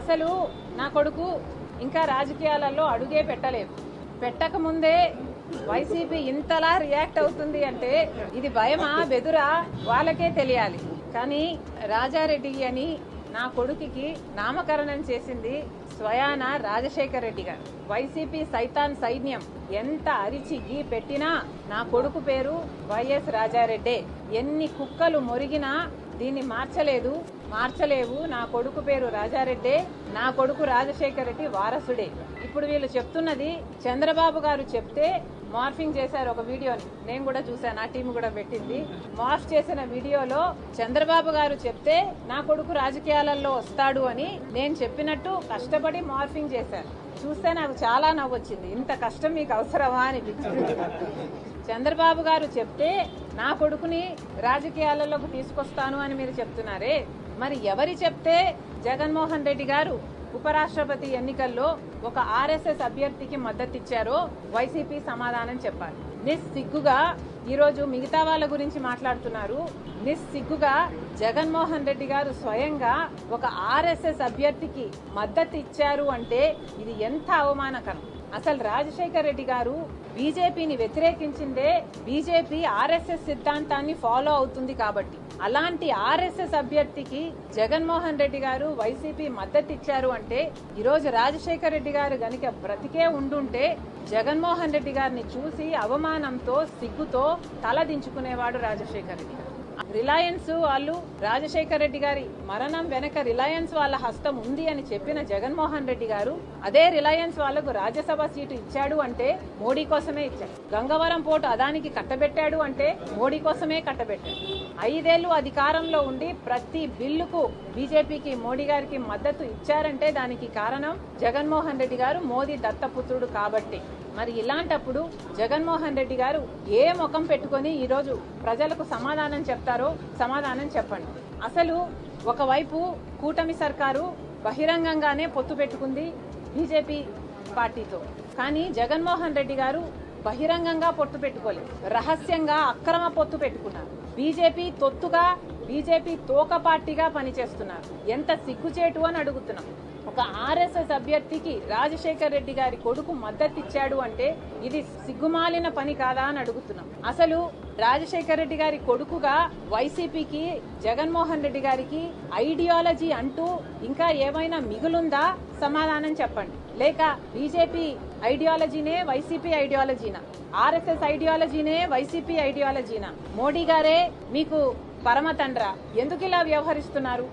అసలు నా కొడుకు ఇంకా రాజకీయాలలో అడుగే పెట్టలేదు. పెట్టకముందే వైసీపీ ఇంతలా రియాక్ట్ అవుతుంది అంటే ఇది భయమా బెదురా? వాళ్ళకే తెలియాలి. కానీ రాజారెడ్డి అని నా కొడుకుకి నామకరణం చేసింది స్వయాన రాజశేఖర రెడ్డి గారు. వైసీపీ సైతాన్ సైన్యం ఎంత అరిచి గీ పెట్టినా నా కొడుకు పేరు వైఎస్ రాజారెడ్డే. ఎన్ని కుక్కలు మొరిగినా దీన్ని మార్చలేదు మార్చలేవు. నా కొడుకు పేరు రాజారెడ్డే నా కొడుకు రాజశేఖర రెడ్డి వారసుడే. ఇప్పుడు వీళ్ళు చెప్తున్నది చంద్రబాబు గారు చెప్తే మార్ఫింగ్ చేశారు ఒక వీడియోని. నేను కూడా చూశాను ఆ టీం కూడా పెట్టింది. మార్ఫ్ చేసిన వీడియోలో చంద్రబాబు గారు చెప్తే నా కొడుకు రాజకీయాలలో వస్తాడు అని నేను చెప్పినట్టు కష్టపడి మార్ఫింగ్ చేశాను చూస్తే నాకు చాలా నవ్వొచ్చింది. ఇంత కష్టం మీకు అవసరమా అనిపించింది. చంద్రబాబు గారు చెప్తే నా కొడుకుని రాజకీయాలలోకి తీసుకొస్తాను అని మీరు చెప్తున్నారే. మరి ఎవరి చెప్తే జగన్మోహన్ రెడ్డి గారు ఉపరాష్ట్రపతి ఎన్నికల్లో ఒక ఆర్ఎస్ఎస్ అభ్యర్థికి మద్దతిచ్చారో వైసీపీ సమాధానం చెప్పాలి. నిస్సిగ్గుగా ఈరోజు మిగతా వాళ్ళ గురించి మాట్లాడుతున్నారు. నిస్సిగ్గుగా జగన్మోహన్ రెడ్డి గారు స్వయంగా ఒక ఆర్ఎస్ఎస్ అభ్యర్థికి మద్దతు ఇచ్చారు అంటే ఇది ఎంత అవమానకరం. అసలు రాజశేఖర్ రెడ్డి గారు బీజేపీని వ్యతిరేకించిందే బీజేపీ ఆర్ఎస్ఎస్ సిద్ధాంతాన్ని ఫాలో అవుతుంది కాబట్టి. అలాంటి ఆర్ఎస్ఎస్ అభ్యర్థికి జగన్మోహన్ రెడ్డి గారు వైసీపీ మద్దతు ఇచ్చారు అంటే ఈరోజు రాజశేఖర్ రెడ్డి గారు గనుక బ్రతికే ఉండుంటే జగన్మోహన్ రెడ్డి గారిని చూసి అవమానంతో సిగ్గుతో తల దించుకునేవాడు రాజశేఖర్ రెడ్డి రిలయన్స్ వాళ్ళు రాజశేఖర్ రెడ్డి గారి మరణం వెనక రిలయన్స్ వాళ్ళ హస్తం ఉంది అని చెప్పిన జగన్మోహన్ రెడ్డి గారు అదే రిలయన్స్ వాళ్ళకు రాజ్యసభ సీటు ఇచ్చాడు అంటే మోడీ కోసమే ఇచ్చాడు. గంగవరం పోటు అదానికి కట్టబెట్టాడు అంటే మోడీ కోసమే కట్టబెట్టాడు. ఐదేళ్ళు అధికారంలో ఉండి ప్రతి బిల్లుకు బీజేపీకి మోడీ గారికి మద్దతు ఇచ్చారంటే దానికి కారణం జగన్మోహన్ రెడ్డి గారు మోదీ దత్తపుత్రుడు కాబట్టి. మరి ఇలాంటప్పుడు జగన్మోహన్ రెడ్డి గారు ఏ ముఖం పెట్టుకొని ఈరోజు ప్రజలకు సమాధానం చెప్తారో సమాధానం చెప్పండి. అసలు ఒకవైపు కూటమి సర్కారు బహిరంగంగానే పొత్తు పెట్టుకుంది బీజేపీ పార్టీతో. కానీ జగన్మోహన్ రెడ్డి గారు బహిరంగంగా పొత్తు పెట్టుకోలేదు. రహస్యంగా అక్రమ పొత్తు పెట్టుకున్నారు. బీజేపీ తొత్తుగా బీజేపీ తోక పార్టీగా పనిచేస్తున్నారు. ఎంత సిగ్గుచేటు అని అడుగుతున్నాం. ఒక ఆర్ఎస్ఎస్ అభ్యర్థికి రాజశేఖర్ రెడ్డి గారి కొడుకు మద్దతు ఇచ్చాడు అంటే ఇది సిగ్గుమాలిన పని కాదా అని అడుగుతున్నాం. అసలు రాజశేఖర్ రెడ్డి గారి కొడుకుగా వైసీపీకి జగన్మోహన్ రెడ్డి గారికి ఐడియాలజీ అంటూ ఇంకా ఏమైనా మిగులుందా? సమాధానం చెప్పండి. లేక బీజేపీ ఐడియాలజీనే వైసీపీ ఐడియాలజీనా? ఆర్ఎస్ఎస్ ఐడియాలజీనే వైసీపీ ఐడియాలజీనా? మోడీ గారే మీకు పరమ తండ్ర ఎందుకు ఇలా వ్యవహరిస్తున్నారు?